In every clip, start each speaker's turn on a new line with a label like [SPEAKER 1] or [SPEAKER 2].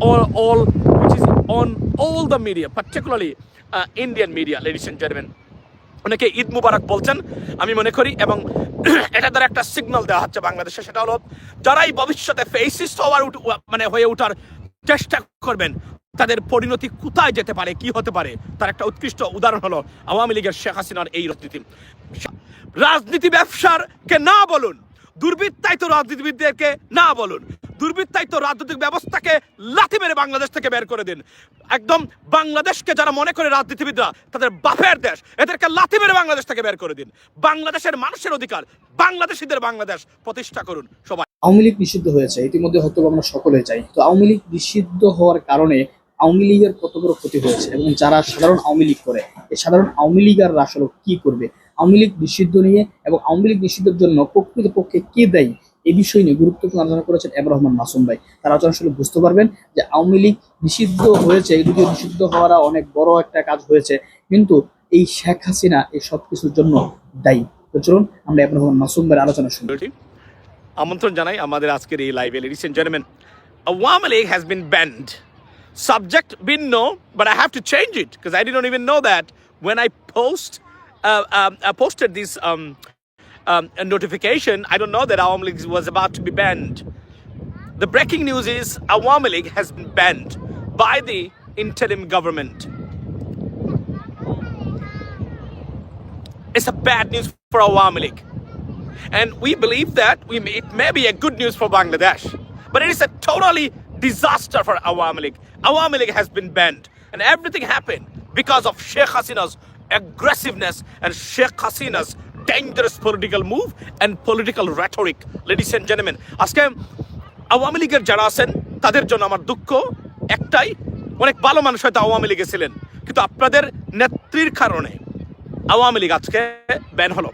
[SPEAKER 1] all, all which is on all the media, particularly uh, Indian media, ladies and gentlemen. অনেকে ঈদ মুবারক বলছেন আমি মনে করি এবং এটা দ্বারা একটা সিগন্যাল দেওয়া হচ্ছে বাংলাদেশে সেটা হলো যারাই ভবিষ্যতে ফেসিস্ট হওয়ার মানে হয়ে ওঠার চেষ্টা করবেন তাদের পরিণতি কোথায় যেতে পারে কি হতে পারে তার একটা উৎকৃষ্ট উদাহরণ হলো আওয়ামী লীগের শেখ হাসিনার এই রাজনীতি রাজনীতি ব্যবসার কে না বলুন দুর্বৃত্তায়িত রাজনীতিবিদদেরকে না বলুন দুর্বৃত্তায়িত রাজনৈতিক ব্যবস্থাকে লাথি মেরে বাংলাদেশ থেকে বের করে দিন। একদম বাংলাদেশকে যারা মনে করে রাজনীতিবিদরা, তাদের বাপের দেশ, এদেরকে লাথি মেরে বাংলাদেশ থেকে বের করে দিন। বাংলাদেশের মানুষের অধিকার, বাংলাদেশিদের বাংলাদেশ প্রতিষ্ঠা করুন সবাই।
[SPEAKER 2] আওয়ামী লীগ নিষিদ্ধ হয়েছে, ইতিমধ্যে হয়তো আমরা সকলে চাই তো আওয়ামী লীগ নিষিদ্ধ হওয়ার কারণে আওয়ামী লীগের কত বড় ক্ষতি হয়েছে? এবং যারা সাধারণ আওয়ামী লীগ করে, এই সাধারণ আওয়ামী লীগাররা আসলে কি করবে? আওয়ামী লীগ নিষিদ্ধ নিয়ে এবং আওয়ামী লীগ নিষিদ্ধের জন্য প্রকৃতপক্ষে কে দেয়? এই বিষয় নিয়ে গুরুত্বপূর্ণ আলোচনা করেছেন এব রহমান মাসুম ভাই। তারা আলোচনা আসলে বুঝতে পারবেন যে আওয়ামী লীগ নিষিদ্ধ হয়েছে যদিও নিষিদ্ধ হওয়ারা অনেক বড় একটা কাজ হয়েছে কিন্তু এই শেখ হাসিনা এই সব কিছুর জন্য দায়ী। তো চলুন আমরা এব রহমান মাসুম ভাইয়ের আলোচনা শুনি।
[SPEAKER 1] আমন্ত্রণ জানাই আমাদের আজকের এই লাইভে ladies and gentleman Awami League has been banned subject been no but I have to change it because I didn't even know that when I post uh, um, I posted this um, um, notification, I don't know that Awami League was about to be banned. The breaking news is Awami League has been banned by the interim government. It's a bad news for Awami League. And we believe that we may, it may be a good news for Bangladesh. But it is a totally disaster for Awami League. Awami League has been banned. And everything happened because of Sheikh Hasina's aggressiveness and Sheikh Hasina's dangerous political move and political rhetoric. Ladies and gentlemen, আজকে আওয়ামী লীগের যারা আছেন তাদের জন্য আমার দুঃখ একটাই অনেক ভালো মানুষ হয়তো আওয়ামী লীগে ছিলেন কিন্তু আপনাদের নেত্রীর কারণে আওয়ামী লীগ আজকে ব্যান হলো।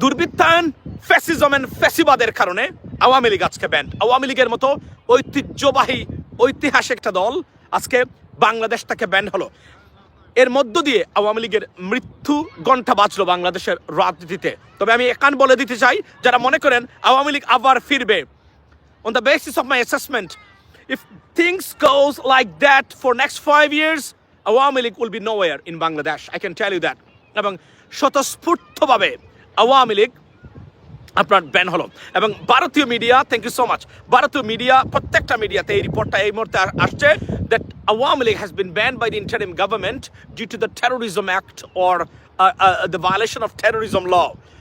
[SPEAKER 1] দুর্বৃত্তায়ন ফ্যাসিজম অ্যান্ড ফ্যাসিবাদের কারণে আওয়ামী লীগ আজকে ব্যান আওয়ামী লীগের মতো ঐতিহ্যবাহী ঐতিহাসিক একটা দল আজকে বাংলাদেশ থেকে ব্যান হলো। এর মধ্য দিয়ে আওয়ামী লীগের মৃত্যু ঘণ্টা বাঁচলো বাংলাদেশের রাজনীতিতে। তবে আমি একান বলে দিতে চাই যারা মনে করেন আওয়ামী লীগ আবার ফিরবে। On the basis of my assessment, if things goes like that for next five years, Awami League will be nowhere in Bangladesh I can tell you that. এবং স্বতঃস্ফূর্তভাবে আওয়ামী লীগ আপনার ব্যান হলো। এবং ভারতীয় media thank you so much ভারতীয় media প্রত্যেকটা মিডিয়াতে এই রিপোর্টটা এই মুহূর্তে আসছে that Awami League has been ban interim the interim government due to the terrorism act or the violation of terrorism law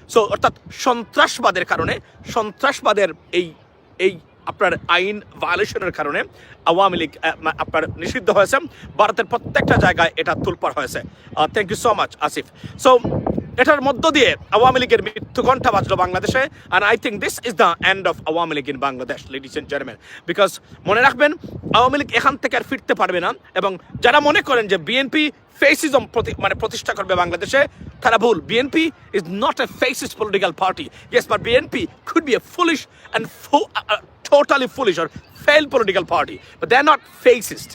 [SPEAKER 1] so অর্থাৎ সন্ত্রাসবাদের কারণে সন্ত্রাসবাদের এই এই আপনার আইন ভায়োলেশনের কারণে আওয়ামী লীগ আপনার নিষিদ্ধ হয়েছে। ভারতের প্রত্যেকটা জায়গায় এটা তুলপার হয়েছে। Thank you so much Asif. So এটার মধ্য দিয়ে আওয়ামী লীগের মৃত্যু ঘণ্টা বাজলো বাংলাদেশে and I think this is the end of Awami League in Bangladesh ladies and gentleman because মনে রাখবেন, আওয়ামী লীগ এখান থেকে আর ফিরতে পারবে না, এবং যারা মনে করেন যে বিএনপি ফেসিজম মানে প্রতিষ্ঠা করবে বাংলাদেশে, তারা ভুল। BNP is not a fascist political party yes but BNP could be a foolish and totally foolish or fail political party but they are not fascist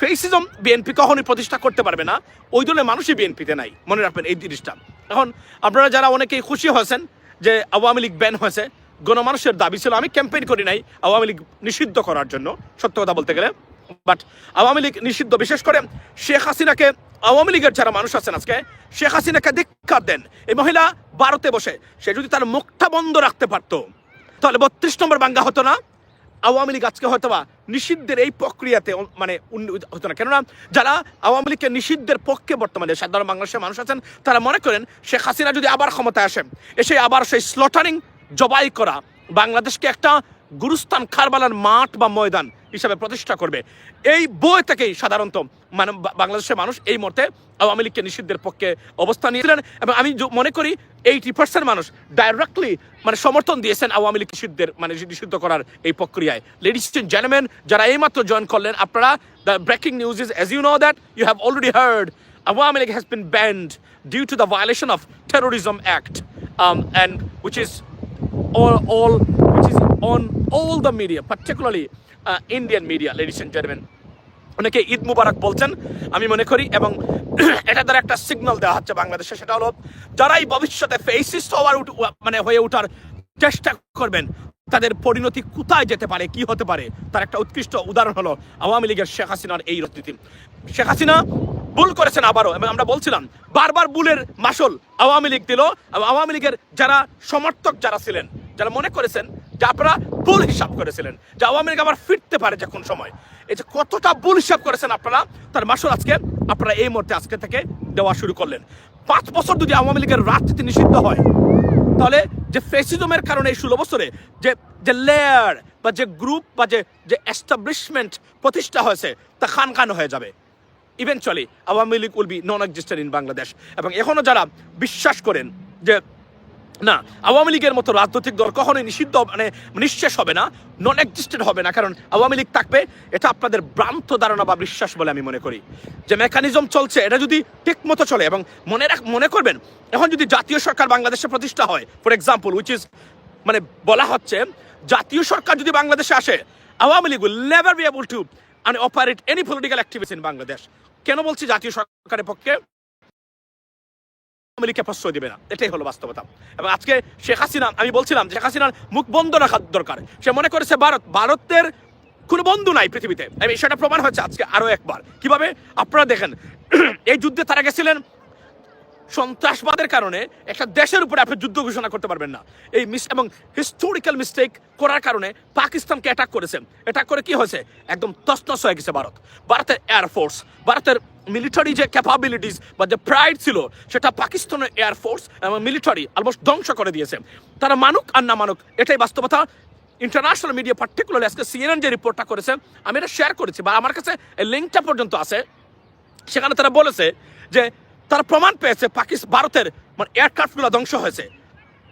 [SPEAKER 1] fascism BNP কখনোই প্রতিষ্ঠা করতে পারবে না। ওই ধরনের মানুষই বিএনপিতে নাই। মনে রাখবেন এই জিনিসটা। এখন আপনারা যারা অনেকেই খুশি হয়েছেন যে আওয়ামী লীগ ব্যান হয়েছে, গণমানুষের দাবি ছিল, আমি ক্যাম্পেইন করি নাই আওয়ামী লীগ নিষিদ্ধ করার জন্য। সত্য কথা বলতে গেলে। বাট আওয়ামী লীগ নিষিদ্ধ। বিশেষ করে শেখ হাসিনাকে, আওয়ামী লীগের যারা মানুষ আছেন আজকে, শেখ হাসিনাকে ধিক্কার দেন। এই মহিলা ভারতে বসে, সে যদি তার মুখটা বন্ধ রাখতে পারতো, তাহলে বত্রিশ নম্বর বাঙ্গা হতো না। আওয়ামী লীগ আজকে হয়তো বা নিষিদ্ধের এই প্রক্রিয়াতে মানে হতো না। কেননা যারা আওয়ামী লীগকে নিষিদ্ধের পক্ষে বর্তমানে সাধারণ বাংলাদেশের মানুষ আছেন, তারা মনে করেন শেখ হাসিনা যদি আবার ক্ষমতায় আসে, এসে আবার সেই স্লটারিং জবাই করা, বাংলাদেশকে একটা গুরুস্থান খারবালার মাঠ বা ময়দান হিসাবে প্রতিষ্ঠা করবে। এই বই থেকেই সাধারণত মানে বাংলাদেশের মানুষ এই মুহূর্তে আওয়ামী লীগকে নিষিদ্ধের পক্ষে অবস্থান নিয়েছিলেন এবং আমি মনে করি এইটি পার্সেন্ট মানুষ ডাইরেক্টলি মানে সমর্থন দিয়েছেন আওয়ামী লীগ নিষিদ্ধের মানে নিষিদ্ধ করার এই প্রক্রিয়ায়। লেডিস এন্ড জেন্টলম্যান যারা এইমাত্র জয়েন করলেন আপনারা the breaking news is as you know that you have already heard Awami League has been banned due to the violation of terrorism act and which is all all which is on all the media, particularly uh, media ladies and gentlemen. অনেকে ঈদ মুবারক বলছেন আমি মনে করি এবং এটা দ্বারা একটা signal দেওয়া হচ্ছে বাংলাদেশে সেটা হলো যারাই ভবিষ্যতে ফেসিস্ট হওয়ার মানে হয়ে ওঠার চেষ্টা করবেন তাদের পরিণতি কোথায় যেতে পারে কি হতে পারে তার একটা উৎকৃষ্ট উদাহরণ হলো আওয়ামী লীগের শেখ হাসিনার এই রাজনীতি শেখ হাসিনা ভুল করেছেন আবারও এবং আমরা বলছিলাম বারবার বুলের মাসল আওয়ামী লীগ দিল আওয়ামী লীগের যারা সমর্থক যারা ছিলেন যারা মনে করেছেন যে আপনারা ভুল হিসাব করেছিলেন। যে আওয়ামী লীগ আবার ফিরতে পারে যে কোন সময়। এই যে কতটা ভুল হিসাব করেছেন আপনারা, তার মাসল আজকে আপনারা এই মুহূর্তে আজকে থেকে দেওয়া শুরু করলেন। পাঁচ বছর যদি আওয়ামী লীগের রাজনীতি নিষিদ্ধ হয়, তাহলে যে ফেসিজমের কারণে এই ষোলো বছরে যে যে লেয়ার বা যে গ্রুপ বা যে যে এস্টাবলিশমেন্ট প্রতিষ্ঠা হয়েছে, তা খান খান হয়ে যাবে। Eventually Awami League will be non existent in Bangladesh এবং এখনও যারা বিশ্বাস করেন যে না, আওয়ামী লীগের মতো রাজনৈতিক দল কখনোই নিষিদ্ধ মানে নিঃশেষ হবে না নন এক্সিস্টেন্ট হবে না, কারণ আওয়ামী লীগ থাকবে, এটা আপনাদের ভ্রান্ত ধারণা বা বিশ্বাস বলে আমি মনে করি। যে মেকানিজম চলছে, এটা যদি ঠিক মতো চলে এবং মনে রাখ মনে করবেন, এখন যদি জাতীয় সরকার বাংলাদেশে প্রতিষ্ঠা হয় ফর এক্সাম্পল উইচ ইজ মানে বলা হচ্ছে, জাতীয় সরকার যদি বাংলাদেশে আসে, Awami League will never be able to মানে operate any political activity in Bangladesh কেন বলছি জাতীয় সরকারের পক্ষে? লীগকে প্রশ্রয় দিবে না। এটাই হলো বাস্তবতা। এবং আজকে শেখ হাসিনা, আমি বলছিলাম শেখ হাসিনার মুখ বন্ধ রাখা দরকার। সে মনে করেছে ভারত, ভারতের কোনো বন্ধু নাই পৃথিবীতে। এবং সেটা প্রমাণ হচ্ছে আজকে আরও একবার। কীভাবে? আপনারা দেখেন, এই যুদ্ধে তারা গেছিলেন সন্ত্রাসবাদের কারণে। একটা দেশের উপরে আপনি যুদ্ধ ঘোষণা করতে পারবেন না। এই মিস এবং হিস্টোরিক্যাল মিস্টেক করার কারণে পাকিস্তানকে অ্যাটাক করেছে। অ্যাটাক করে কি হয়েছে? একদম তসনস হয়ে গেছে ভারত। ভারতের এয়ারফোর্স ভারতের মিলিটারি যে ক্যাপাবিলিটিস বা যে প্রাইড ছিল, সেটা পাকিস্তানের এয়ারফোর্স এবং মিলিটারি অলমোস্ট ধ্বংস করে দিয়েছে। তারা মানুক আর না মানুক, এটাই বাস্তবতা। ইন্টারন্যাশনাল মিডিয়া পার্টিকুলারলি আজকে সিএনএন যে রিপোর্টটা করেছে, আমি এটা শেয়ার করেছি বা আমার কাছে এই লিঙ্কটা পর্যন্ত আছে। সেখানে তারা বলেছে যে তারা প্রমাণ পেয়েছে পাকিস্তান ভারতের মানে এয়ারক্রাফটগুলো ধ্বংস হয়েছে।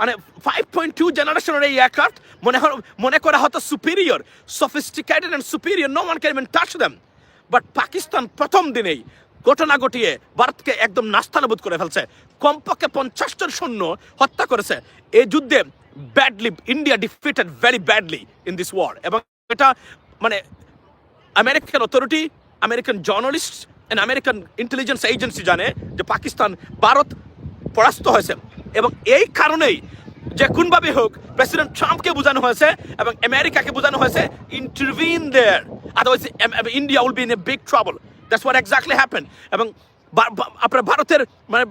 [SPEAKER 1] মানে ফাইভ পয়েন্ট টু জেনারেশনের এই এয়ারক্রাফট মনে মনে করা হতো superior sophisticated and superior no one can even touch them but Pakistan প্রথম দিনেই ঘটনা ঘটিয়ে ভারতকে একদম নাস্তানাবুদ করে ফেলছে। কমপক্ষে পঞ্চাশটার সৈন্য হত্যা করেছে। এই যুদ্ধে badly India defeated very badly in this war এবং এটা মানে American authority American journalist and American intelligence agency জানে যে পাকিস্তান, ভারত পরাস্ত হয়েছে। এবং এই কারণেই যে কোনভাবে হোক প্রেসিডেন্ট ট্রাম্পকে বোঝানো হয়েছে এবং আমেরিকাকে বোঝানো হয়েছে intervene there otherwise India will be in a big trouble that's what exactly happen এবং আপনার ভারতের মানে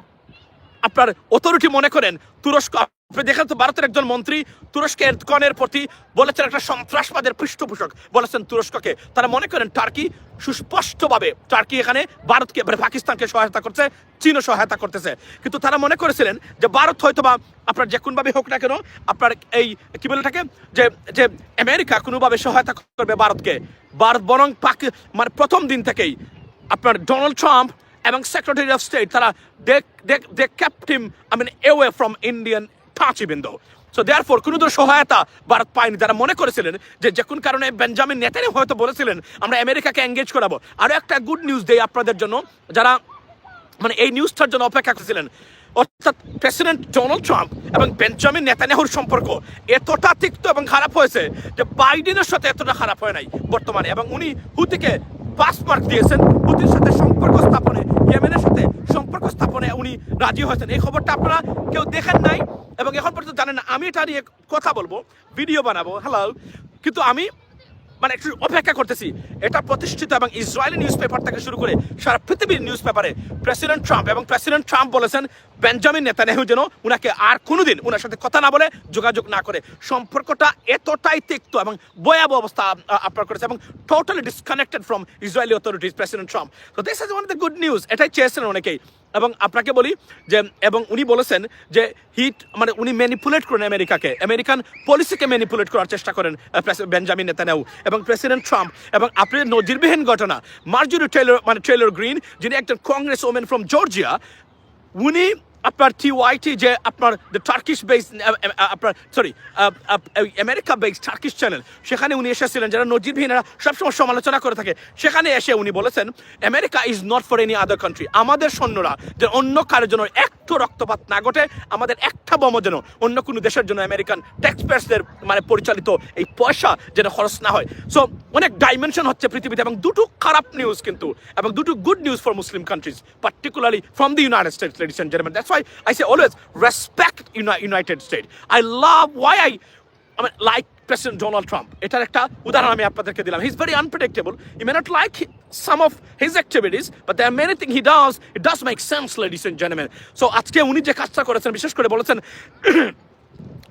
[SPEAKER 1] আপনার অথরিটি মনে করেন, তুরস্ক দেখেন তো ভারতের একজন মন্ত্রী তুরস্কের কনের প্রতি বলেছেন একটা সন্ত্রাসবাদের পৃষ্ঠপোষক। বলেছেন তুরস্ককে। তারা মনে করেন টার্কি সুস্পষ্টভাবে, টার্কি এখানে ভারতকে মানে পাকিস্তানকে সহায়তা করছে, চীনও সহায়তা করতেছে। কিন্তু তারা মনে করেছিলেন যে ভারত হয়তো বা আপনার যে কোনভাবে হোক না কেন, আপনার এই কি বলে থাকে যে যে আমেরিকা কোনোভাবে সহায়তা করবে ভারতকে। ভারত বরং পাকি মানে প্রথম দিন থেকেই আপনার ডোনাল্ড ট্রাম্প এবং সেক্রেটারি অফ স্টেট, তারা they they they kept him I mean away from Indian touch even though so there for কোনো ধরনের সহায়তা ভারত পায়নি। যারা মনে করেছিলেন যে যে কোন কারণে বেঞ্জামিন নেতানি হয়তো বলেছিলেন, আমরা আমেরিকাকে এঙ্গেজ করাবো। আরও একটা গুড নিউজ দেই আপনাদের জন্য, যারা মানে এই নিউজটার জন্য অপেক্ষা করছিলেন। অর্থাৎ প্রেসিডেন্ট ডোনাল্ড ট্রাম্প এবং বেঞ্জামিন নেতানিয়াহুর সম্পর্ক এতটা তিক্ত এবং খারাপ হয়েছে যে বাইডেনের সাথে এতটা খারাপ হয় নাই বর্তমানে। এবং উনি হুতিকে পাস মার্ক দিয়েছেন। হুতির সাথে সম্পর্ক স্থাপনে, ইয়েমেনের সাথে সম্পর্ক স্থাপনে উনি রাজি হয়েছেন। এই খবরটা আপনারা কেউ দেখেন নাই এবং এখন পর্যন্ত জানেন না। আমি এটা নিয়ে কথা বলব, ভিডিও বানাবো হ্যালো কিন্তু আমি মানে একটু অপেক্ষা করতেছি। এটা প্রতিষ্ঠিত এবং ইসরায়েলি নিউজ পেপার থেকে শুরু করে সারা পৃথিবীর নিউজ পেপারে প্রেসিডেন্ট ট্রাম্প এবং প্রেসিডেন্ট ট্রাম্প বলেছেন বেঞ্জামিন নেতানিয়াহু যেন উনাকে আর কোনোদিন উনার সাথে কথা না বলে, যোগাযোগ না করে। সম্পর্কটা এতটাই তিক্ত এবং ভয়াবহ অবস্থা আপনার করেছে এবং totally disconnected from Israeli authorities president Trump তো this is one of the good news এটাই চেয়েছেন অনেকেই। এবং আপনাকে বলি যে, এবং উনি বলেছেন যে হিট মানে উনি ম্যানিপুলেট করেন আমেরিকাকে। আমেরিকান পলিসিকে ম্যানিপুলেট করার চেষ্টা করেন বেঞ্জামিন নেতানিয়াহু এবং প্রেসিডেন্ট ট্রাম্প। এবং আপনি নজিরবিহীন ঘটনা, মার্জুরি টেলর মানে টেলর গ্রিন, যিনি একজন কংগ্রেস ওমেন ফ্রম জর্জিয়া উনি আপনার টি ওয়াইটি যে আপনার দ্য টার্কিশ বেস আপনার sorry America base Turkish channel সেখানে উনি এসেছিলেন, যারা নজিরবিহীনরা সবসময় সমালোচনা করে থাকে। সেখানে এসে উনি বলেছেন America is not for any other country আমাদের সৈন্যরা যে অন্য কারোর জন্য একটু রক্তপাত না ঘটে, আমাদের একটা বোম যেন অন্য কোনো দেশের জন্য আমেরিকান ট্যাক্সপেয়ার্সদের মানে পরিচালিত এই পয়সা যেন খরচ না হয়। সো অনেক ডাইমেনশন হচ্ছে পৃথিবীতে এবং দুটো খারাপ নিউজ কিন্তু, এবং দুটো good news for Muslim countries particularly from the United States ladies and gentleman that's why I say always respect United State I love why I I mean, like president Donald Trump এটার একটা উদাহরণ আমি আপনাদেরকে দিলাম। He is very unpredictable you may not like some of his activities but there many thing he does it does make sense ladies and gentleman so আজকে উনি যে কাজটা করেছেন বিশেষ করে বলেছেন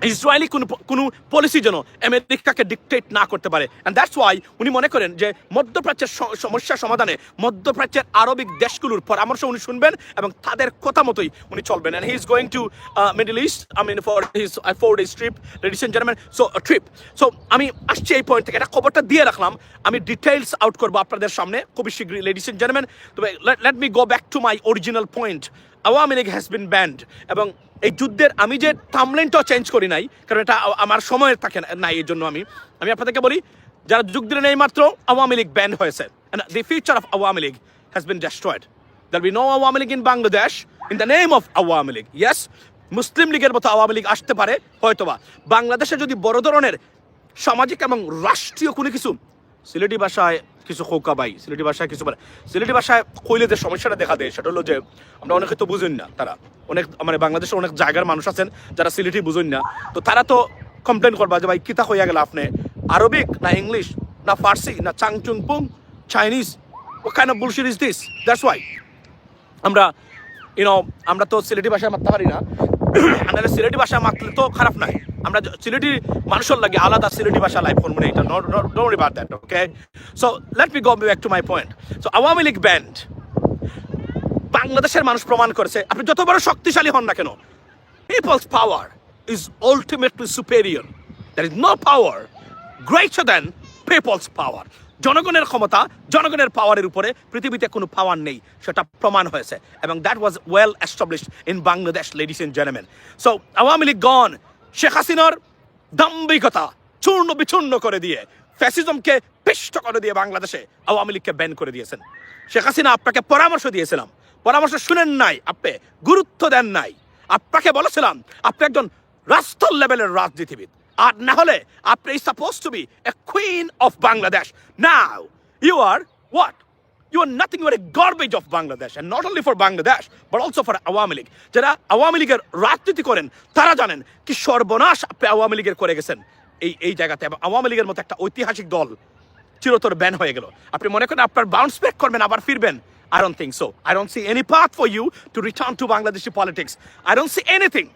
[SPEAKER 1] ইসরায়েলি কোনো কোনো পলিসি যেন আমেরিকাকে ডিকটেট না করতে পারে। অ্যান্ড দ্যাটস ওয়াই উনি মনে করেন যে মধ্যপ্রাচ্যের সমস্যা সমাধানে মধ্যপ্রাচ্যের আরবিক দেশগুলোর পরামর্শ উনি শুনবেন এবং তাদের কথা মতোই উনি চলবেন। And he is going to Middle East I mean for his four days trip ladies and gentleman so trip so আমি আসছি এই পয়েন্ট থেকে। এটা খবরটা দিয়ে রাখলাম। আমি ডিটেইলস আউট করব আপনাদের সামনে খুবই শীঘ্রই লেডিস এন্ড জেন্টলম্যান তবে let me go back to my original point Awami League has been banned এবং এই যুদ্ধের আমি যে থামলেনটাও চেঞ্জ করি নাই, কারণ এটা আমার সময়ের থাকে নাই এর জন্য আমি। আমি আপনাদেরকে বলি, যারা যুগ দিলেন এই মাত্র আওয়ামী লীগ ব্যান্ড হয়েছে। The future of Awami League has been destroyed there be no Awami League in Bangladesh in the name of Awami League. Yes Muslim লীগের মতো আওয়ামী লীগ আসতে পারে, হয়তোবা। বাংলাদেশে যদি বড় ধরনের সামাজিক এবং রাষ্ট্রীয় কোনো কিছু, সিলেটি ভাষায় কিছু খোকা বাই সিলেটি ভাষায় কিছু বলে। সিলেটি ভাষায় কইলে যে সমস্যাটা দেখা দেয়, সেটা হলো যে আমরা অনেকে তো বুঝেন না তারা। অনেক মানে বাংলাদেশের অনেক জায়গার মানুষ আছেন যারা সিলেটি বুঝেন না। তো তারা তো কমপ্লেন করবা যে, ভাই, কিতা হইয়া গেল আপনি? আরবিক না ইংলিশ, না ফার্সি, না চাংচুং পুং Chinese? O kind of bullshit is this that's why আমরা ইউনো আমরা তো সিলেটি ভাষায় মারতে পারি না। নাহলে সিলেটি ভাষায় মারলে তো খারাপ নাই। আমরা সিলেটি মানুষের লাগে আলাদা সিলেটি ভাষা লাইফ করব না এটা। Don't that okay so let me go back to my point so Awami League banned বাংলাদেশের মানুষ প্রমাণ করেছে। আপনি যত বড় শক্তিশালী হন না কেন people's power is ultimately superior there is no power greater than people's power জনগণের ক্ষমতা, জনগণের পাওয়ারের উপরে পৃথিবীতে কোনো পাওয়ার নেই, সেটা প্রমাণ হয়েছে। এবং that was well established in Bangladesh ladies and gentleman so Awami League গণ শেখ হাসিনার দাম্ভিকতা চূর্ণ বিচূর্ণ করে দিয়ে ফ্যাসিজমকে পিষ্ট করে দিয়ে বাংলাদেশে আওয়ামী লীগকে ব্যান করে দিয়েছেন। শেখ হাসিনা, আপনাকে পরামর্শ দিয়েছিলাম। পরামর্শ শুনেন নাই আপনি, গুরুত্ব দেন নাই। আপনাকে বলেছিলাম, আপনি একজন রাষ্ট্র লেভেলের রাজনীতিবিদ। আর না হলে আপনি suppose to be a queen of Bangladesh now you are what You are nothing but a garbage of Bangladesh, and not only for Bangladesh, but also for Awami League যারা আওয়ামী লীগের রাজনীতি করেন তারা জানেন কি সর্বনাশ আপনি আওয়ামী লীগের করে গেছেন এই এই জায়গাতে এবং আওয়ামী লীগের মতো একটা ঐতিহাসিক দল চিরতর ব্যান হয়ে গেল আপনি মনে করেন আপনার বাউন্স ব্যাক করবেন আবার ফিরবেন I don't think so. I don't see any path for you to return to Bangladeshi politics. I don't see anything.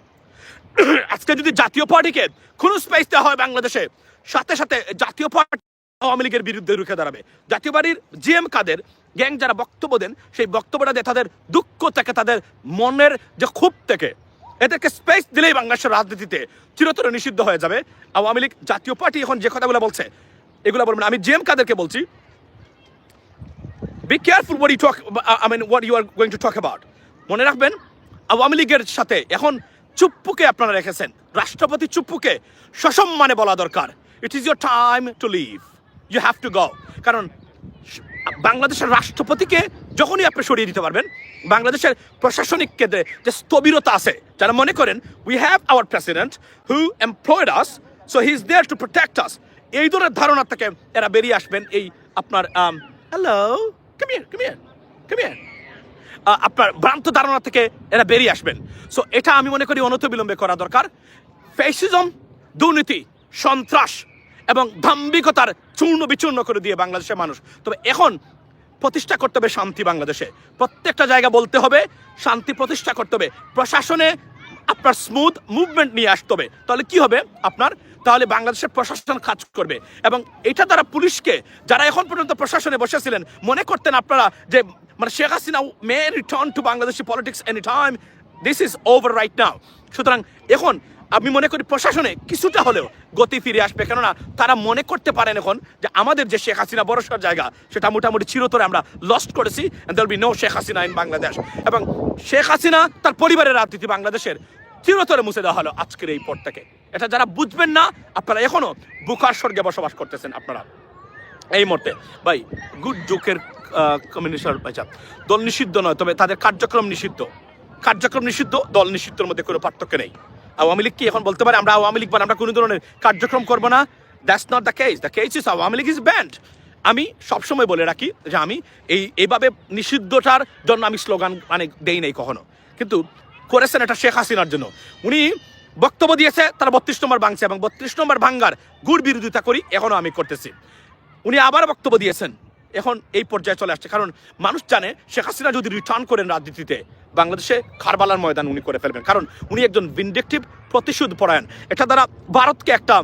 [SPEAKER 1] আজকে যদি জাতীয় পার্টিকে কোনো স্পেস দেওয়া হয় বাংলাদেশে সাথে সাথে জাতীয় পার্টি আওয়ামী লীগের বিরুদ্ধে রুখে দাঁড়াবে জাতীয় পার্টির জিএম কাদের গ্যাং যারা বক্তব্য দেন, সেই বক্তব্যটা দিয়ে তাদের দুঃখ থেকে, তাদের মনের যে ক্ষোভ থেকে, এদেরকে স্পেস দিলেই বাংলাদেশের রাজনীতিতে চিরতরে নিষিদ্ধ হয়ে যাবে। আওয়ামী লীগ জাতীয় পার্টি এখন যে কথাগুলো বলছে, এগুলো বলবেন আমি জেম কাদেরকে বলছি be careful what you talk I mean what you are going to talk about মনে রাখবেন, আওয়ামী লীগের সাথে এখন চুপ্পুকে আপনারা রেখেছেন। রাষ্ট্রপতি চুপ্পুকে সসম্মানে বলা দরকার। It is your time to leave you have to go কারণ বাংলাদেশের রাষ্ট্রপতিকে যখনই আপনি সরিয়ে দিতে পারবেন, বাংলাদেশের প্রশাসনিক কেন্দ্রে যে স্থবিরতা আছে, যারা মনে করেন we have our president who employed us so he is there to protect us এই ধরনের ধারণা থেকে এরা বেরিয়ে আসবেন এই আপনার হ্যালো আপনার ভ্রান্ত ধারণা থেকে এরা বেরিয়ে আসবেন। সো এটা আমি মনে করি অনতিবিলম্বে করা দরকার। ফেসিজম দুর্নীতি, সন্ত্রাস এবং দাম্ভিকতার চূর্ণ বিচূর্ণ করে দিয়ে বাংলাদেশের মানুষ। তবে এখন প্রতিষ্ঠা করতে হবে শান্তি বাংলাদেশে। প্রত্যেকটা জায়গা বলতে হবে, শান্তি প্রতিষ্ঠা করতে হবে। প্রশাসনে আপনার স্মুথ মুভমেন্ট নিয়ে আসতে হবে। তাহলে কি হবে আপনার? তাহলে বাংলাদেশের প্রশাসন কাজ করবে। এবং এটা দ্বারা পুলিশকে, যারা এখন পর্যন্ত প্রশাসনে বসেছিলেন, মনে করতেন আপনারা যে মানে Sheikh Hasina may return to Bangladeshi politics any time this is over right now সুতরাং এখন আমি মনে করি প্রশাসনে কিছুটা হলেও গতি ফিরে আসবে। কেননা তারা মনে করতে পারেন এখন যে আমাদের যে শেখ হাসিনা বড়সড় জায়গা, সেটা মোটামুটি চিরতরে আমরা লস্ট করেছি be no Sheikh Hasina in Bangladesh এবং শেখ হাসিনা তার পরিবারের রাজনীতি বাংলাদেশের চিরতরে মুছে দেওয়া হলো আজকের এই পর থেকে। এটা যারা বুঝবেন না, আপনারা এখনও বুকার স্বর্গে বসবাস করতেছেন আপনারা। এই মুহূর্তে, ভাই গুড জোকের কমিউনিশন আচ্ছা দল নিষিদ্ধ নয়, তবে তাদের কার্যক্রম নিষিদ্ধ। কার্যক্রম নিষিদ্ধ, দল নিষিদ্ধের মধ্যে কোনো পার্থক্য নেই। আওয়ামী লীগ কি এখন বলতে পারে, আমরা আওয়ামী লীগ মানে আমরা কোনো ধরনের কার্যক্রম করব না? That's not the case the case is Awami League is banned আমি সবসময় বলে রাখি যে আমি এই, এইভাবে নিষিদ্ধটার জন্য আমি স্লোগান মানে দেই নাই কখনো। কিন্তু করেছেন এটা শেখ হাসিনার জন্য। উনি বক্তব্য দিয়েছে, তারা বত্রিশ নম্বর ভাঙছে এবং বত্রিশ নম্বর ভাঙ্গার গুড় বিরোধিতা করি এখনও আমি করতেছি। উনি আবার বক্তব্য দিয়েছেন এখন এই পর্যায়ে চলে আসছে। কারণ মানুষ জানে শেখ হাসিনা যদি রিটার্ন করেন রাজনীতিতে, বাংলাদেশে খারবালার ময়দান উনি করে ফেলবেন। কারণ উনি একজন ভিনডেকটিভ প্রতিশোধ পরায়ণ এটা দ্বারা ভারতকে একটা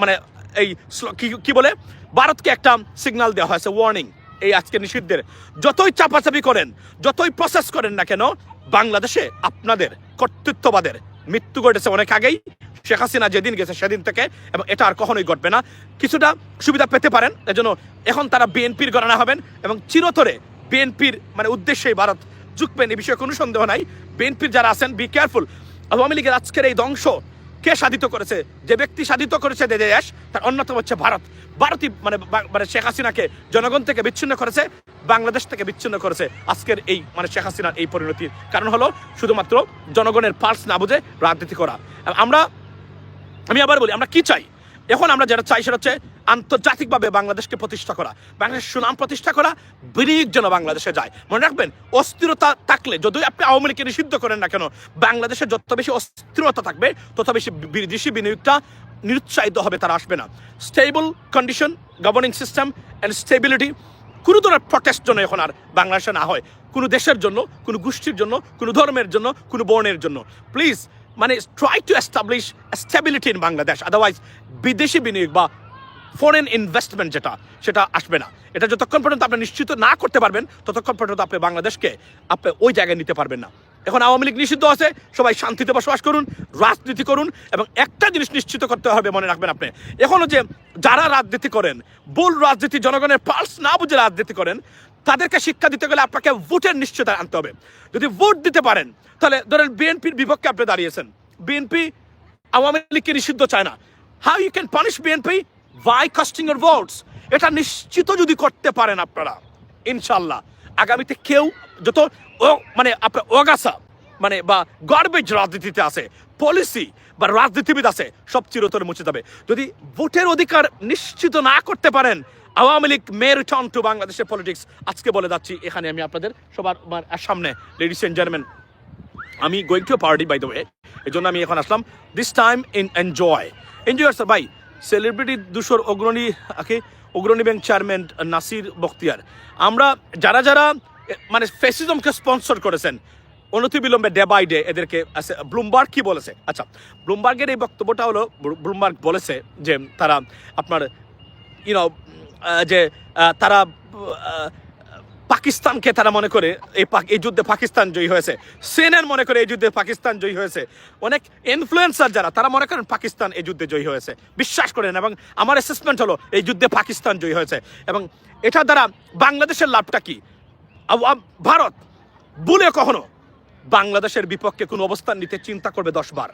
[SPEAKER 1] মানে এই কি- বলে? ভারতকে একটা সিগন্যাল দেওয়া হয়েছে ওয়ার্নিং এই আজকে নিষিদ্ধের। যতই চাপাচাপি করেন, যতই প্রসেস করেন না কেন, বাংলাদেশে আপনাদের কর্তৃত্ববাদের মৃত্যু ঘটেছে অনেক আগেই। শেখ হাসিনা যেদিন গেছে সেদিন থেকে, এবং এটা আর কখনোই ঘটবে না। কিছুটা সুবিধা পেতে পারেন, এজন্য এখন তারা বিএনপির গণনা হবেন, এবং চিরতরে বিএনপির মানে উদ্দেশ্যেই ভারত ঝুঁকবেন এই বিষয়ে কোনো সন্দেহ নাই। বিএনপির যারা আছেন বি কেয়ারফুল আওয়ামী লীগের আজকের এই ধ্বংস কে সাধিত করেছে? যে ব্যক্তি সাধিত করেছে দেশ, তার অন্যতম হচ্ছে ভারত। ভারতই মানে মানে শেখ হাসিনাকে জনগণ থেকে বিচ্ছিন্ন করেছে। বাংলাদেশ থেকে বিচ্ছিন্ন করেছে আজকের এই মানে শেখ হাসিনার এই পরিণতির কারণ হলো, শুধুমাত্র জনগণের পার্স না বুঝে রাজনীতি করা। আমরা, আমি আবার বলি, আমরা কি চাই? এখন আমরা যেটা চাই সেটা হচ্ছে আন্তর্জাতিকভাবে বাংলাদেশকে প্রতিষ্ঠা করা। বাংলাদেশের সুনাম প্রতিষ্ঠা করা, বিনিয়োগ যেন বাংলাদেশে যায়। মনে রাখবেন, অস্থিরতা থাকলে যদিও আপনি আওয়ামী লীগকে নিষিদ্ধ করেন না কেন, বাংলাদেশে যত বেশি অস্থিরতা থাকবে, তত বেশি বিদেশি বিনিয়োগটা নিরুৎসাহিত হবে, তারা আসবে না। Stable condition governing system and stability কোনো ধরনের প্রটেস্ট জন্য এখন আর বাংলাদেশে না হয়। কোনো দেশের জন্য, কোনো গোষ্ঠীর জন্য, কোনো ধর্মের জন্য, কোনো বর্ণের জন্য। প্লিজ মানে try to establish stability in Bangladesh otherwise বিদেশি বিনিয়োগ বা ফরেন ইনভেস্টমেন্ট যেটা, সেটা আসবে না। এটা যতক্ষণ পর্যন্ত আপনি নিশ্চিত না করতে পারবেন, ততক্ষণ পর্যন্ত আপনি বাংলাদেশকে আপনি ওই জায়গায় নিতে পারবেন না। এখন আওয়ামী লীগ নিষিদ্ধ আছে, সবাই শান্তিতে বসবাস করুন, রাজনীতি করুন, এবং একটা জিনিস নিশ্চিত করতে হবে, মনে রাখবেন আপনি। এখনও যে যারা রাজনীতি করেন, ভুল রাজনীতি, জনগণের পালস না বুঝে রাজনীতি করেন, তাদেরকে শিক্ষা দিতে গেলে আপনাকে ভোটের নিশ্চয়তা আনতে হবে। যদি ভোট দিতে পারেন, তাহলে ধরেন বিএনপির বিপক্ষে আপনি দাঁড়িয়েছেন। বিএনপি আওয়ামী লীগকে নিষিদ্ধ চায় না। How you can punish BNP by casting এর ভোটস এটা নিশ্চিত যদি করতে পারেন আপনারা ইনশাল্লাহ আগামীতে কেউ যত ও মানে আপনার ওগাসা মানে বা গার্বেজ রাজনীতিতে আছে পলিসি বা রাজনীতিবিদ আছে, সব চিরতরে মুছে যাবে। যদি ভোটের অধিকার নিশ্চিত না করতে পারেন, Awami League may return to বাংলাদেশের পলিটিক্স আজকে বলে যাচ্ছি, এখানে আমি আপনাদের সবার আমার সামনে। লেডিস এন্ড জেন্টলম্যান আমি going to party by the way এই জন্য আমি এখন আসলাম। This time in enjoy enjoy sir ভাই সেলিব্রিটি দুশোর অগ্রণী আকে অগ্রণী ব্যাংক চেয়ারম্যান নাসির বখতিয়ার। আমরা যারা যারা মানে ফেসিজমকে স্পন্সর করেছেন। অনতিবিলম্বে ডে বাই ডে এদেরকে ব্লুমবার্গ কি বলেছে? আচ্ছা ব্লুমবার্গের এই বক্তব্যটা হলো ব্লু- ব্লুমবার্গ বলেছে যে তারা আপনার ইউনো যে তারা পাকিস্তানকে তারা মনে করে, এই এই যুদ্ধে পাকিস্তান জয়ী হয়েছে। সিএনএন মনে করে এই যুদ্ধে পাকিস্তান জয়ী হয়েছে। অনেক ইনফ্লুয়েন্সার যারা, তারা মনে করেন পাকিস্তান এই যুদ্ধে জয়ী হয়েছে। বিশ্বাস করেন, এবং আমার অ্যাসেসমেন্ট হলো, এই যুদ্ধে পাকিস্তান জয়ী হয়েছে। এবং এটা দ্বারা বাংলাদেশের লাভটা কি? ভারত বলে কখনো বাংলাদেশের বিপক্ষে কোনো অবস্থান নিতে চিন্তা করবে দশ বার।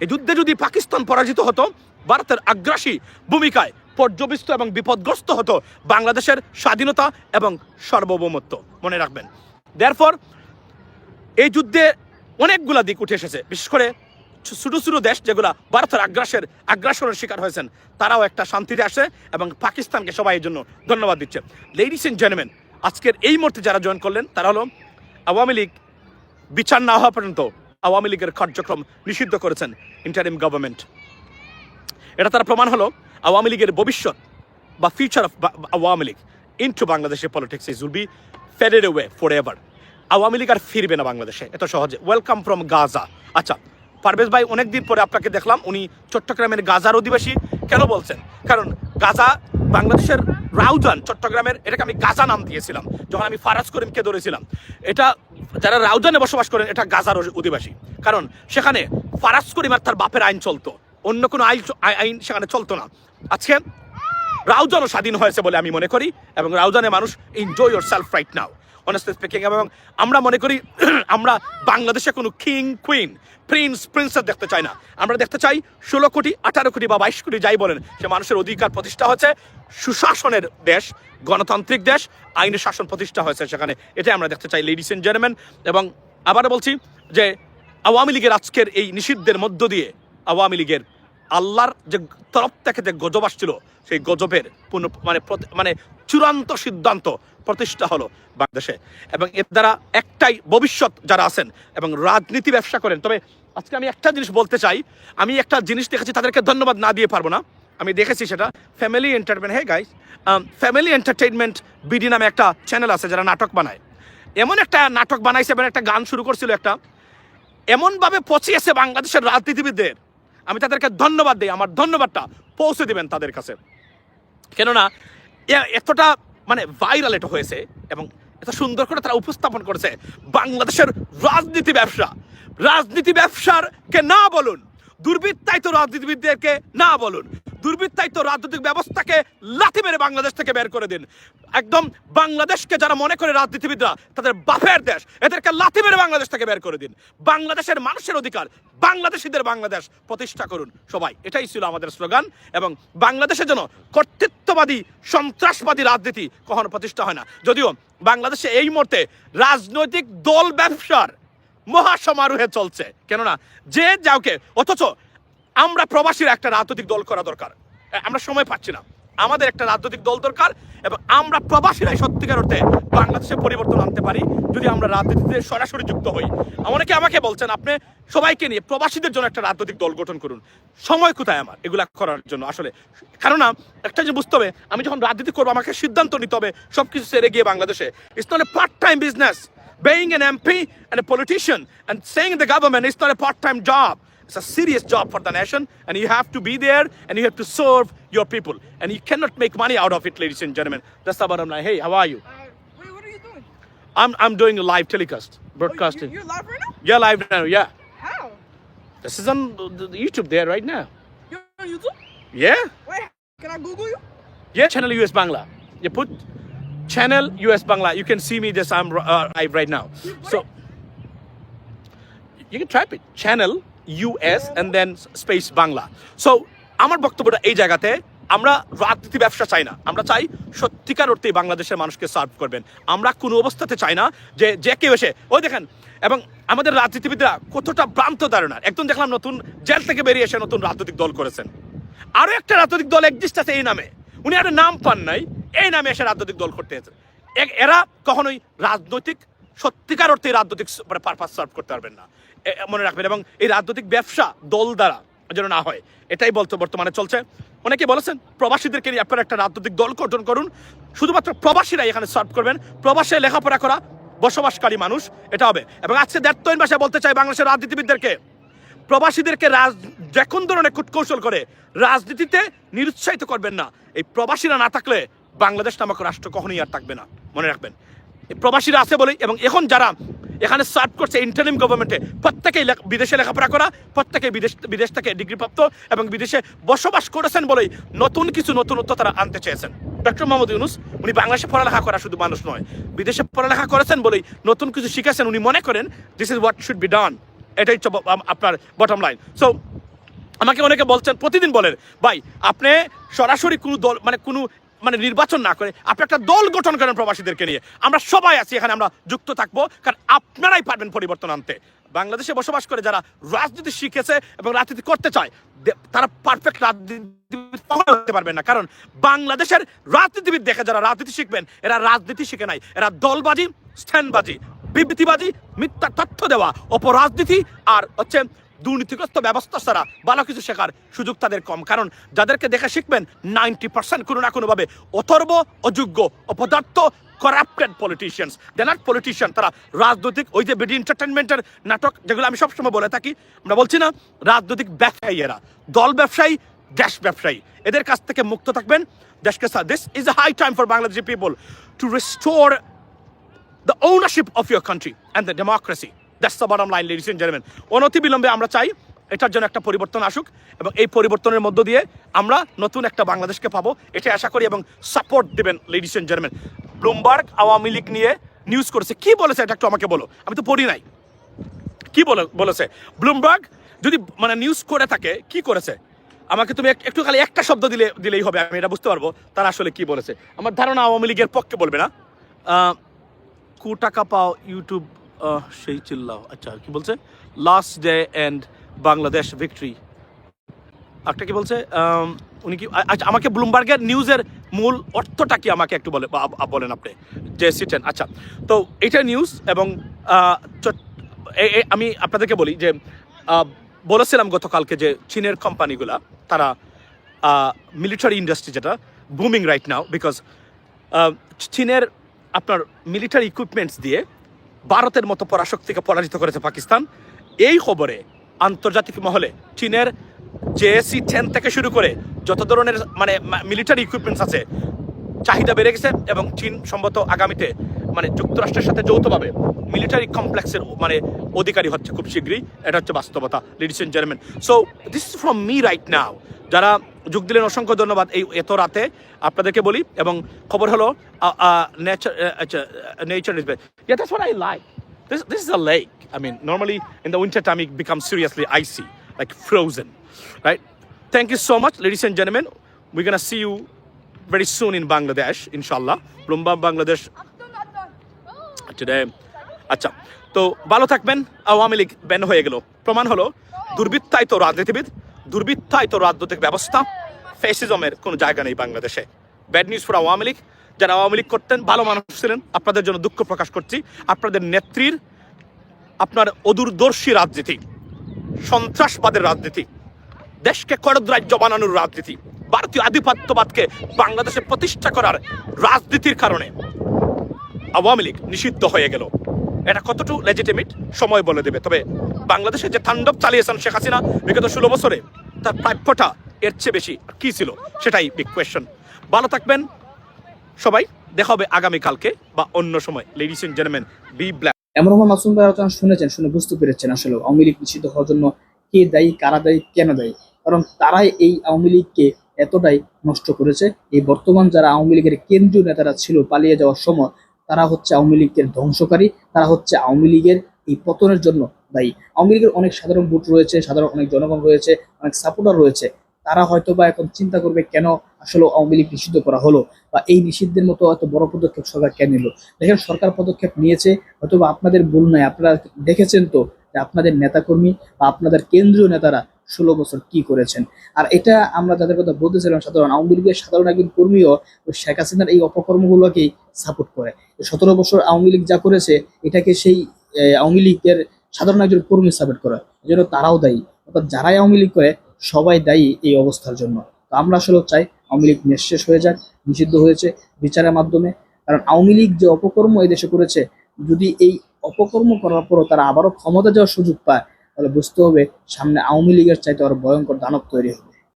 [SPEAKER 1] এই যুদ্ধে যদি পাকিস্তান পরাজিত হতো, ভারতের আগ্রাসী ভূমিকায় পর্যবিস্ত এবং বিপদগ্রস্ত হতো বাংলাদেশের স্বাধীনতা এবং সার্বভৌমত্ব। মনে রাখবেন। দেয়ারফর এই যুদ্ধে অনেকগুলা দিক উঠে এসেছে। বিশেষ করে ছোট ছোট দেশ যেগুলা ভারতের আগ্রাসের আগ্রাসনের শিকার হয়েছেন, তারাও একটা শান্তিতে আসে এবং পাকিস্তানকে সবাই এর জন্য ধন্যবাদ দিচ্ছে। লেডিস এন্ড জেন্টলম্যান আজকের এই মুহূর্তে যারা জয়েন করলেন, তারা হলো আওয়ামী লীগ বিচার না হওয়া পর্যন্ত আওয়ামী লীগের কার্যক্রম নিষিদ্ধ করেছেন ইন্টারিম গভর্নমেন্ট এটা তার প্রমাণ হলো আওয়ামী লীগের ভবিষ্যৎ বা future of Awami League into বাংলাদেশের politics is will be faded way forever Awami League আর ফিরবে না বাংলাদেশে, এত সহজে। ওয়েলকাম ফ্রম গাজা আচ্ছা পারভেজ ভাই, অনেকদিন পরে আপনাকে দেখলাম, উনি চট্টগ্রামের গাজার অধিবাসী। কেন বলছেন? কারণ গাজা বাংলাদেশের রাউজান, চট্টগ্রামের, এটাকে আমি গাজা নাম দিয়েছিলাম, যখন আমি ফারাজ করিমকে ধরেছিলাম। এটা যারা রাউজানে বসবাস করেন, এটা গাজার অধিবাসী। কারণ সেখানে ফারাজ করিম আর তার বাপের আইন চলতো। অন্য কোনো আইন আইন সেখানে চলতো না। আজকে রাউজানও স্বাধীন হয়েছে বলে আমি মনে করি, এবং রাউজানে মানুষ enjoy yourself right now honestly speaking এবং আমরা মনে করি আমরা বাংলাদেশে কোনো কিং কুইন প্রিন্স প্রিন্সেস দেখতে চাই না। আমরা দেখতে চাই ষোলো কোটি, আঠারো কোটি বা বাইশ কোটি যাই বলেন, সে মানুষের অধিকার প্রতিষ্ঠা হচ্ছে সুশাসনের দেশ, গণতান্ত্রিক দেশ আইনের শাসন প্রতিষ্ঠা হয়েছে সেখানে। এটাই আমরা দেখতে চাই লেডিস এন্ড জেন্টলম্যান এবং আবারও বলছি যে আওয়ামী লীগের আজকের এই নিষিদ্ধের মধ্য দিয়ে আওয়ামী লীগের আল্লাহর যে তরফ থেকে যে গজব আসছিল, সেই গজবের পুনঃ মানে মানে চূড়ান্ত সিদ্ধান্ত প্রতিষ্ঠা হলো বাংলাদেশে। এবং এর দ্বারা একটাই ভবিষ্যৎ যারা আছেন এবং রাজনীতি ব্যবসা করেন। তবে আজকে আমি একটা জিনিস বলতে চাই, আমি একটা জিনিস দেখেছি, তাদেরকে ধন্যবাদ না দিয়ে পারব না। আমি দেখেছি সেটা family entertainment hey guys family entertainment BD নামে একটা চ্যানেল আছে যারা নাটক বানায়। এমন একটা নাটক বানাইছে এবং একটা গান শুরু করছিল একটা। এমনভাবে পচিয়েছে বাংলাদেশের রাজনীতিবিদদের। আমি তাদেরকে ধন্যবাদ দিই, আমার ধন্যবাদটা পৌঁছে দেবেন তাদের কাছে। কেননা এতটা মানে ভাইরাল এটা হয়েছে এবং এত সুন্দর করে তারা উপস্থাপন করেছে বাংলাদেশের রাজনীতি ব্যবসা। রাজনীতি ব্যবসার কে না বলুন, দুর্বৃত্তায়িত রাজনীতিবিদদেরকে না বলুন দুর্বৃত্তায়িত রাজনৈতিক ব্যবস্থাকে লাথি মেরে বাংলাদেশ থেকে বের করে দিন। একদম বাংলাদেশকে যারা মনে করে রাজনীতিবিদরা, তাদের বাপের দেশ, এদেরকে লাথি মেরে বাংলাদেশ থেকে বের করে দিন। বাংলাদেশের মানুষের অধিকার, বাংলাদেশিদের বাংলাদেশ প্রতিষ্ঠা করুন সবাই। এটাই ছিল আমাদের স্লোগান এবং বাংলাদেশের জন্য কর্তৃত্ববাদী, সন্ত্রাসবাদী রাজনীতি কখনো প্রতিষ্ঠা হয় না। যদিও বাংলাদেশে এই মুহূর্তে রাজনৈতিক দল ব্যবসার মহাসমারোহে চলছে। কেননা যে যাওকে, অথচ আমরা প্রবাসীর একটা রাজনৈতিক দল করা দরকার। আমরা সময় পাচ্ছি না। আমাদের একটা রাজনৈতিক দল দরকার এবং আমরা প্রবাসীরাই সত্যিকার অর্থে বাংলাদেশে পরিবর্তন আনতে পারি যদি আমরা রাজনীতিতে সরাসরি যুক্ত হই। অনেকে আমাকে বলছেন, আপনি সবাইকে নিয়ে প্রবাসীদের জন্য একটা রাজনৈতিক দল গঠন করুন। সময় কোথায় আমার এগুলা করার জন্য? আসলে কেননা, একটা যে বুঝতে হবে, আমি যখন রাজনীতি করব, আমাকে সিদ্ধান্ত নিতে হবে সবকিছু সেরে গিয়ে বাংলাদেশে। It's not a part time business being an MP and a politician and staying in the government is not a part-time job. It's a serious job for the nation, and you have to be there and you have to serve your people. And you cannot make money out of it, ladies and gentlemen. That's the bottom line. Hey, how are you?
[SPEAKER 3] Uh, wait, what are you doing?
[SPEAKER 1] I'm I'm doing a live telecast,
[SPEAKER 3] Oh,
[SPEAKER 1] broadcasting.
[SPEAKER 3] you, you're live right now?
[SPEAKER 1] Yeah, live now. Yeah,
[SPEAKER 3] How?
[SPEAKER 1] this is on the- the YouTube there right now.
[SPEAKER 3] You're on YouTube?
[SPEAKER 1] Yeah,
[SPEAKER 3] Wait, can I Google you?
[SPEAKER 1] yeah. Channel US Bangla. You put channel US Bangla. You can see me. This I'm uh, live right now. So you can type it channel US and then space Bangla so আমার বক্তব্যটা এই জায়গাতে, আমরা রাজনীতি ব্যবসা চাই না। আমরা চাই সত্যিকার অর্থেই বাংলাদেশের মানুষকে সার্ভ করবেন। আমরা কোনো অবস্থাতে চাই না যে যে কেউ এসে, ওই দেখেন, এবং আমাদের রাজনীতিবিদরা কতটা ভ্রান্ত ধারণা। একদম দেখলাম নতুন জেল থেকে বেরিয়ে এসে নতুন রাজনৈতিক দল করেছেন। আরও একটা রাজনৈতিক দল একজিস্ট আছে এই নামে। উনি একটা নাম পান নাই, এই নামে এসে রাজনৈতিক দল করতে এসেছে এরা কখনোই রাজনৈতিক, সত্যিকার অর্থে পারপাস মানে সার্ভ করতে পারবেন না। মনে রাখবেন। এবং এই রাজনৈতিক ব্যবসা দল দ্বারা যেন না হয়, এটাই বলতে বর্তমানে চলছে। অনেকে বলেছেন, প্রবাসীদেরকে নিয়ে আপনারা একটা রাজনৈতিক দল গঠন করুন। শুধুমাত্র প্রবাসীরাই এখানে সার্ভ করবেন। প্রবাসে লেখাপড়া করা বসবাসকারী মানুষ, এটা হবে। এবং আজকে দেড়তইন ভাষায় বলতে চাই বাংলাদেশের রাজনীতিবিদদেরকে, প্রবাসীদেরকে রাজ যে কোন ধরনের কূটকৌশল করে রাজনীতিতে নিরুৎসাহিত করবেন না। এই প্রবাসীরা না থাকলে বাংলাদেশ নামক রাষ্ট্র কখনোই আর থাকবে না। মনে রাখবেন। প্রবাসীরা আছে বলেই, এবং এখন যারা এখানে সার্ভ করছে ইন্টারিম গভর্নমেন্টে প্রত্যেকেই বিদেশে লেখাপড়া করা প্রত্যেকে বিদেশ বিদেশ থেকে ডিগ্রিপ্রাপ্ত এবং বিদেশে বসবাস করেছেন বলেই নতুন কিছু নতুনত্ব তারা আনতে চেয়েছেন। ডক্টর মোহাম্মদ ইউনুস, উনি বাংলাদেশে পড়ালেখা করা শুধু মানুষ নয়, বিদেশে পড়ালেখা করেছেন বলেই নতুন কিছু শিখেছেন উনি মনে করেন this is what should be done এটাই হচ্ছে আপনার বটম লাইন সো আমাকে অনেকে বলছেন, প্রতিদিন বলেন, ভাই, আপনি সরাসরি কোনো দল মানে কোনো মানে নির্বাচন না করে, আপনি একটা দল গঠন করেন প্রবাসীদেরকে নিয়ে। আমরা সবাই আছি, এখানে আমরা যুক্ত থাকব, কারণ আপনারাই পারবেন পরিবর্তন আনতে। বাংলাদেশে বসবাস করে যারা রাজনীতি শিখেছে এবং রাজনীতি করতে চায় তারা পারফেক্ট কখনো হতে পারবেন না। কারণ বাংলাদেশের রাজনীতিবিদ দেখে যারা রাজনীতি শিখবেন, এরা রাজনীতি শিখে নাই। এরা দলবাজি, স্ট্যান্ডবাজি, বিবৃতিবাজি, মিথ্যা তথ্য দেওয়া, অপরাজনীতি আর হচ্ছে দুর্নীতিগ্রস্ত ব্যবস্থা ছাড়া ভালো কিছু শেখার সুযোগ তাদের কম। কারণ যাদেরকে দেখে শিখবেন নাইনটি পার্সেন্ট কোনো না কোনোভাবে অথর্ব, অযোগ্য, অপদার্থ করাপ্টেড পলিটিশিয়ানস দে পলিটিশিয়ান তারা রাজনৈতিক ওই যে বিডি এন্টারটেনমেন্টের নাটক যেগুলো আমি সবসময় বলে থাকি, আমরা বলছি না রাজনৈতিক ব্যবসায়ী এরা। দল ব্যবসায়ী, দেশ ব্যবসায়ী। এদের কাছ থেকে মুক্ত থাকবেন। দেশকে this is a high time for Bangladeshi people to restore the ownership of your country and the democracy. That's the bottom line, ladies and gentlemen. অনতি বিলম্বে আমরা চাই এটার জন্য একটা পরিবর্তন আসুক এবং এই পরিবর্তনের মধ্য দিয়ে আমরা নতুন একটা বাংলাদেশকে পাবো এটা আশা করি এবং সাপোর্ট দেবেন ladies and gentleman Bloomberg Awami League নিয়ে নিউজ করেছে। কি বলেছে? এটা একটু আমাকে বলো। আমি তো পড়ি নাই। কি বলে বলেছে? ব্লুমবার্গ যদি মানে নিউজ করে থাকে কি করেছে? আমাকে তুমি এক- একটু খালি একটা শব্দ দিলে দিলেই হবে আমি এটা বুঝতে পারব তারা আসলে কি বলেছে। আমার ধারণা আওয়ামী লীগের পক্ষে বলবে না। কু টাকা পাও ইউটিউব সেই চিল্লাও। আচ্ছা কি বলছে? Last day and Bangladesh victory একটা কি বলছে? উনি কি আচ্ছা আমাকে ব্লুমবার্গের নিউজের মূল অর্থটা কি আমাকে একটু বলে বলেন আপনি, যে সিটেন আচ্ছা তো এটা নিউজ এবং আমি আপনাদেরকে বলি যে বলেছিলাম গতকালকে যে চীনের কোম্পানিগুলা, তারা মিলিটারি ইন্ডাস্ট্রি যেটা বুমিং রাইট নাও বিকজ চীনের আপনার মিলিটারি ইকুইপমেন্টস দিয়ে ভারতের মতো পরাশক্তিকে পরাজিত করেছে পাকিস্তান। এই খবরে আন্তর্জাতিক মহলে চীনের জেএসি টেন থেকে শুরু করে যত ধরনের মানে মিলিটারি ইকুইপমেন্টস আছে, চাহিদা বেড়ে গেছে এবং চীন সম্ভবত আগামীতে মানে যুক্তরাষ্ট্রের সাথে যৌথভাবে মিলিটারি কমপ্লেক্সের মানে অধিকারী হচ্ছে খুব শীঘ্রই। এটা হচ্ছে বাস্তবতা ladies and gentleman so this from me right now যারা যুগ দিলেন, অসংখ্য ধন্যবাদ এই এত রাতে আপনাদেরকে বলি। এবং খবর হলো nature is best lake I mean normally in the winter time it become seriously like frozen right thank you so much ladies and gentlemen we can see you very soon in Bangladesh ইনশাল্লাহ প্লুম্বা বাংলাদেশ আচ্ছা তো ভালো থাকবেন। Awami League ban হয়ে গেল। প্রমাণ হলো দুর্বৃত্তাই তো রাজনীতিবিদ দুর্বৃত্তায়িত রাজনৈতিক ব্যবস্থা ফেসিজমের কোনো জায়গা নেই বাংলাদেশে। Bad news for Awami League যারা আওয়ামী লীগ করতেন, ভালো মানুষ ছিলেন, আপনাদের জন্য দুঃখ প্রকাশ করছি। আপনাদের নেত্রীর, আপনার অদূরদর্শী রাজনীতি, সন্ত্রাসবাদের রাজনীতি, দেশকে করদ্রাজ্য বানানোর রাজনীতি, ভারতীয় আধিপত্যবাদকে বাংলাদেশে প্রতিষ্ঠা করার রাজনীতির কারণে আওয়ামী লীগ নিষিদ্ধ হয়ে গেল। এটা কতটুকু লেজিটিমেট সময় বলে দেবে। তবে বাংলাদেশে যে তাণ্ডব চালিয়েছেন শেখ হাসিনা বিগত ষোলো বছরে তার প্রাপ্যটা এর চেয়ে বেশি কি ছিল সেটাই বিগ কোয়েশ্চন ভালো থাকবেন। সবাই দেখা হবে আগামীকালকে বা অন্য সময়। Ladies and gentleman be back
[SPEAKER 2] এমন আমার মাসুম ভাই আলোচনা শুনেছেন, শুনে বুঝতে পেরেছেন আসলে আওয়ামী লীগ নিষিদ্ধ হওয়ার জন্য কে দায়ী, কারা দায়ী, কেন দায়ী? কারণ তারাই এই আওয়ামী লীগকে এতটাই নষ্ট করেছে। এই বর্তমান যারা আওয়ামী লীগের কেন্দ্রীয় নেতারা ছিল পালিয়ে যাওয়ার সময়, তারা হচ্ছে আওয়ামী লীগের ধ্বংসকারী, তারা হচ্ছে আওয়ামী লীগের এই পতনের জন্য দায়ী আওয়ামী লীগের অনেক সাধারণ ভোট রয়েছে, সাধারণ অনেক জনগণ রয়েছে, অনেক সাপোর্টার রয়েছে। তারা হয়তো বা এখন চিন্তা করবে কেন আসলে আওয়ামী লীগ নিষিদ্ধ করা হলো বা এই নিষিদ্ধের মতো এত বড় পদক্ষেপ সরকার কেন নিল? দেখেন, সরকার পদক্ষেপ নিয়েছে হয়তো বা আপনাদের ভুল নাই, আপনারা দেখেছেন তো যে আপনাদের নেতাকর্মী বা আপনাদের কেন্দ্রীয় নেতারা ষোলো বছর কি করেছেন? আর এটা আমরা যাদের কথা বলতেছিলাম, সাধারণ আওয়ামী লীগের সাধারণ একজন কর্মীও শেখ হাসিনার এই অপকর্মগুলোকেই সাপোর্ট করে। সতেরো বছর আওয়ামী লীগ যা করেছে, এটাকে সেই আওয়ামী লীগের সাধারণ একজন কর্মী সাপোর্ট করে এই জন্য তারাও দায়ী। অর্থাৎ যারাই আওয়ামী লীগ করে, সবাই দায়ী এই অবস্থার জন্য। তো আমরা আসলে চাই আওয়ামী লীগ নিঃশেষ হয়ে যাক, নিষিদ্ধ হয়েছে বিচারের মাধ্যমে। কারণ আওয়ামী লীগ যে অপকর্ম এই দেশে করেছে, যদি এই অপকর্ম করার পরও তারা আবারও ক্ষমতা যাওয়ার সুযোগ পায়, তাহলে বুঝতে হবে সামনে আওয়ামী লীগের চাইতে আরও ভয়ঙ্কর দানব তৈরি হবে।